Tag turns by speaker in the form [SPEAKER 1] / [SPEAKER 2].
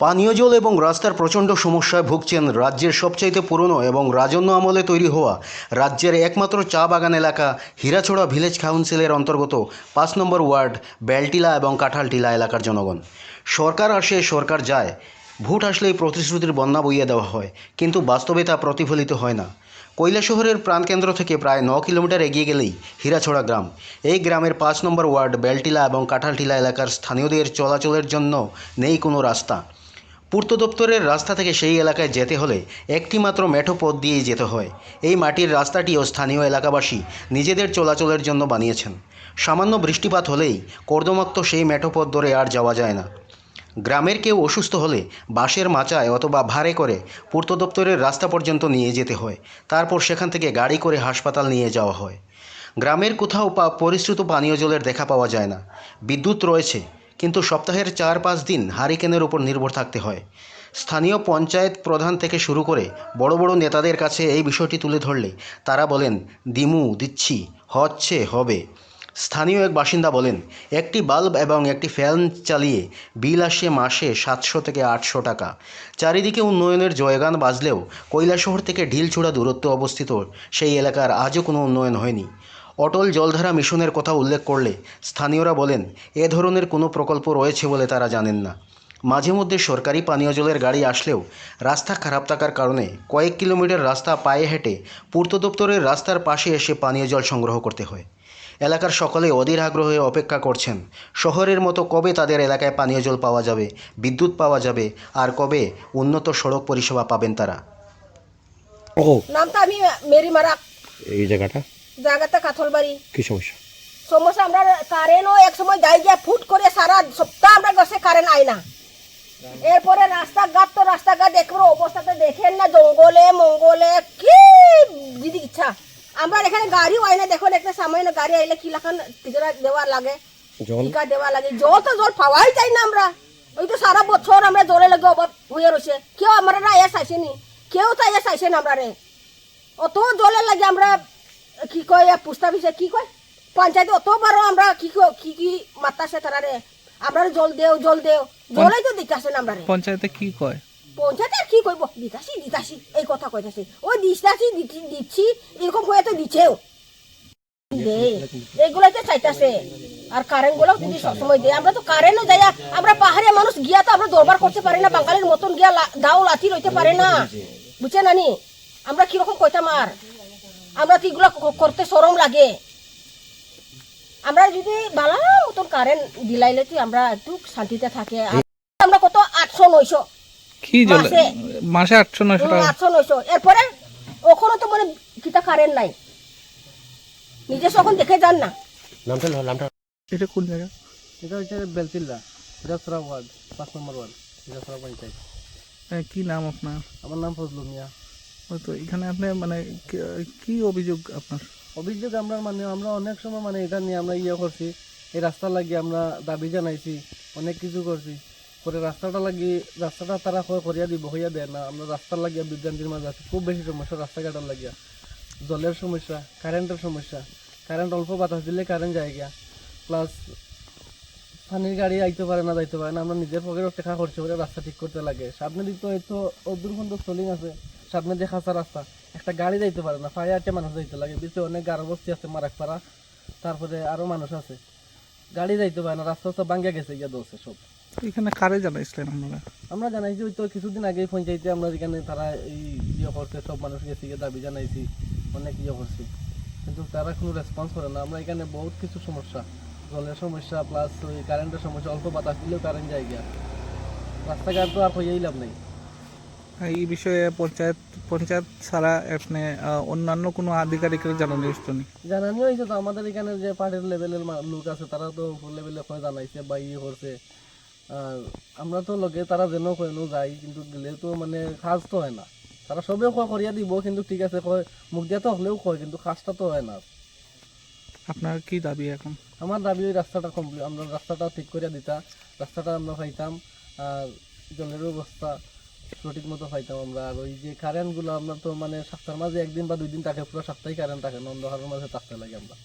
[SPEAKER 1] পানীয় জল এবং রাস্তার প্রচণ্ড সমস্যায় ভুগছেন রাজ্যের সবচাইতে পুরনো এবং রাজন্য আমলে তৈরি হওয়া রাজ্যের একমাত্র চা বাগান এলাকা হীরাছড়া ভিলেজ কাউন্সিলের অন্তর্গত পাঁচ নম্বর ওয়ার্ড বেলটিলা এবং কাঁঠালটিলা এলাকার জনগণ। সরকার আসে সরকার যায়, ভোট আসলেই প্রতিশ্রুতির বন্যা বইয়ে দেওয়া হয়, কিন্তু বাস্তবে তা প্রতিফলিত হয় না। কৈলা শহরের প্রাণকেন্দ্র থেকে প্রায় ন কিলোমিটার এগিয়ে গেলেই হীরাছড়া গ্রাম। এই গ্রামের পাঁচ নম্বর ওয়ার্ড বেলটিলা এবং কাঁঠালটিলা এলাকার স্থানীয়দের চলাচলের জন্য নেই কোনো রাস্তা। পূর্ত দপ্তরের রাস্তা থেকে সেই এলাকায় যেতে হলে একটি মাত্র মেঠো পথ দিয়েই যেতে হয়। এই মাটির রাস্তাটিও স্থানীয় এলাকাবাসী নিজেদের চলাচলের জন্য বানিয়েছেন। সামান্য বৃষ্টিপাত হলেই কর্দমাক্ত সেই মেঠো পথ ধরে আর যাওয়া যায় না। গ্রামের কেউ অসুস্থ হলে বাঁশের মাচায় অথবা ভাড়ে করে পূর্ত দপ্তরের রাস্তা পর্যন্ত নিয়ে যেতে হয়। তারপর সেখান থেকে গাড়ি করে হাসপাতাল নিয়ে যাওয়া হয়। গ্রামের কোথাও পরিশ্রুত পানীয় জলের দেখা পাওয়া যায় না। বিদ্যুৎ রয়েছে। কিন্তু সপ্তাহের চার পাঁচ দিন হারিকেনের উপর নির্ভর থাকতে হয়। স্থানীয় পঞ্চায়েত প্রধান থেকে শুরু করে বড় বড় নেতাদের কাছে এই বিষয়টি তুলে ধরলে তারা বলেন, দিমু, দিচ্ছি, হচ্ছে, হবে। স্থানীয় এক বাসিন্দা বলেন, একটি বাল্ব এবং একটি ফ্যান চালিয়ে বিল আসে মাসে সাতশো থেকে আটশো টাকা। চারিদিকে উন্নয়নের জয়গান বাজলেও কৈলাসহর থেকে ঢিলছোড়া দূরত্ব অবস্থিত সেই এলাকার আজও কোনো উন্নয়ন হয়নি। অটল জলধারা মিশনের কথা উল্লেখ করলে স্থানীয়রা বলেন এ ধরনের কোনো প্রকল্প রয়েছে বলে তারা জানেন না। মাঝে মধ্যে সরকারি পানীয় জলের গাড়ি আসলেও রাস্তা খারাপ থাকার কারণে কয়েক কিলোমিটার রাস্তা পায়ে হেঁটে পূর্ত দপ্তরের রাস্তার পাশে এসে পানীয় জল সংগ্রহ করতে হয়। এলাকার সকলে অধীর আগ্রহে অপেক্ষা করছেন শহরের মতো কবে তাদের এলাকায় পানীয় জল পাওয়া যাবে বিদ্যুৎ পাওয়া যাবে আর কবে উন্নত সড়ক পরিষেবা পাবেন তারা?
[SPEAKER 2] ও।
[SPEAKER 3] নামটা আমি মেরি মারা
[SPEAKER 2] এই জায়গাটা?
[SPEAKER 3] জায়গাতে কাথলবাড়ি
[SPEAKER 2] কি সমস্যা?
[SPEAKER 3] সমস্যা আমরা কারেন্টও এক সময় যাই গিয়া ফুট করে সারা সপ্তাহ আমরা গেছে কারেন্ট আয় না। এরপরে রাস্তাঘাট তো রাস্তাঘাট দেখব অবস্থাটা দেখেন না জঙ্গলে মঙ্গলে কি যদি ইচ্ছা। আমরা এখানে গাড়িও আয় না দেখুন একটা সামান্য গাড়ি আইলে কি লাখান টিকা দেওয়া লাগে টিকা দেওয়া লাগে জল তো জল পাওয়াই যায় না আমরা। ওই তো সারা বছর আমরা জলে লাগে অভাব হয়ে রয়েছে। কেউ আমরা না এ চাইছেনি কেউ তো এ চাইছে না আমরা রে। অত জলের লাগে আমরা কি কয় বিষয় কি কয়? পঞ্চায়েতে অতবারও আমরা কি ক- কি আমরা জল দেও জল দেও। জলেই তো দিতেছে না আমরা
[SPEAKER 4] পঞ্চায়েতে কি কয়?
[SPEAKER 3] পঞ্চায়েতে আর কি করব দিতাছি দিতাছি এই কথা কইতাছি। ওই দিতাছি দিচ্ছি এরকম হয়ে তো দিচ্ছেও তো চাইতাছে। আর কারেন্টগুলো যদি সবসময় দেয় আমরা তো কারেন্টও যাই আমরা পাহাড়ে মানুষ গিয়া তো আমরা দরবার করতে পারি না বাঙালির মতন গিয়া দাও লাঠি রইতে পারে না। বুঝছে নানি? আমরা কীরকম কইতাম আর? আমরা এগুলো করতে সরম লাগে? আমরা যদি বালা মতন কারেন্ট দিলাইলে তো আমরা একটু শান্তিতে থাকে? আমরা কত আটশো নয়শো
[SPEAKER 4] কি জল
[SPEAKER 3] মাসে।
[SPEAKER 4] আটশো নয়শো
[SPEAKER 3] আটশো নয়শো। এরপরে ওখানে তো মানে কিতা কারেন্ট নাই। নিজে যখন দেখে যান না।
[SPEAKER 2] নামটা নামটা
[SPEAKER 4] এটা কোন জায়গা?
[SPEAKER 5] এটা হচ্ছে বেলচিল্লা হিরাসরা ওয়ার্ড পাঁচ নম্বর ওয়ার্ড। হিরাসরা পঞ্চায়েত।
[SPEAKER 4] হ্যাঁ, কি নাম আপনার?
[SPEAKER 5] আমার নাম ফজলু মিয়া।
[SPEAKER 4] তো এখানে আপনি মানে কি- অভিযোগ আপনার?
[SPEAKER 5] অভিযোগ আমরা মানে আমরা অনেক সময় মানে এটা নিয়ে আমরা ইয়ে করছি। এই রাস্তা লাগিয়ে আমরা দাবি জানাইছি, অনেক কিছু করছি। পরে রাস্তাটা লাগিয়ে, রাস্তাটা তারা করিয়া দিব, হইয়া দেয় না। আমরা রাস্তার লাগিয়া বিভ্রান্তির মাঝে আছি। খুব বেশি সমস্যা রাস্তাঘাটের লাগিয়া। জলের সমস্যা কারেন্টের সমস্যা। কারেন্ট অল্প বাতাস দিলে কারেন্ট যায় গিয়া। প্লাস পানির গাড়ি আইতে পারে না, যাইতে পারে না। আমরা নিজের পকেটে টাকা খরচ করে রাস্তা ঠিক করতে লাগে। সামনে দিক তো হয়তো অদূর খন্ড স্টলিং আছে। সামনে দিয়ে খাঁচা রাস্তা একটা গাড়ি যাইতে পারে না ফায়ার আটে মানুষ যাইতে লাগে বিচে অনেক গারো বস্তি আছে মারাকপাড়া তারপরে আরও মানুষ আছে। গাড়ি যাইতে পারে না রাস্তা রাস্তা ভাঙ্গা গেছে গিয়া দোষে সব।
[SPEAKER 4] এখানে কারে জানাইছিলেন আপনারা?
[SPEAKER 5] আমরা জানাইছি ওই তো কিছুদিন আগেই পঞ্চায়েতে আমরা এখানে তারা এই ইয়ে করছে সব মানুষ গেছে গিয়ে দাবি জানাইছি অনেক ইয়ে করছি। কিন্তু তারা কোনো রেসপন্স করে না আমরা এখানে বহুত কিছু সমস্যা জলের সমস্যা প্লাস ওই কারেন্টের সমস্যা অল্প বাতাস দিলেও কারেন্ট যায় গিয়া। রাস্তাঘাট তো আর হইয়াই লাভ নেই।
[SPEAKER 4] এই বিষয়ে পঞ্চায়েত পঞ্চায়েত ছাড়া আহ, অন্যান্য কোনো আধিকারিকের জানানো তো নেই
[SPEAKER 5] জানানো হয়েছে তো আমাদের এখানে যে পার্টির লেভেলের লোক আছে তারা তো লেভেলে কয়ে জানাইছে বা ইয়ে করছে। আর আমরা তো লগে তারা যেন কয়েনো যাই কিন্তু গেলে তো মানে কাজ তো হয় না। তারা সবে কয় করিয়া দিব কিন্তু ঠিক আছে কয় মুখ দিয়া তো হলেও কয় কিন্তু কাজটা তো হয় না।
[SPEAKER 4] আপনার কি দাবি এখন?
[SPEAKER 5] আমার দাবি ওই রাস্তাটা কমপ্লিট আমরা রাস্তাটা ঠিক করিয়া দিতা রাস্তাটা আমরা পাইতাম আর জলের ব্যবস্থা সঠিক মতো পাইতাম আমরা। আর ওই যে কারেন্টগুলো আমরা তো মানে সপ্তাহের মাঝে একদিন বা দুই দিন থাকে, পুরো সপ্তাহে কারেন্ট থাকে অন্ধকারের মাঝে থাকতে লাগে আমরা।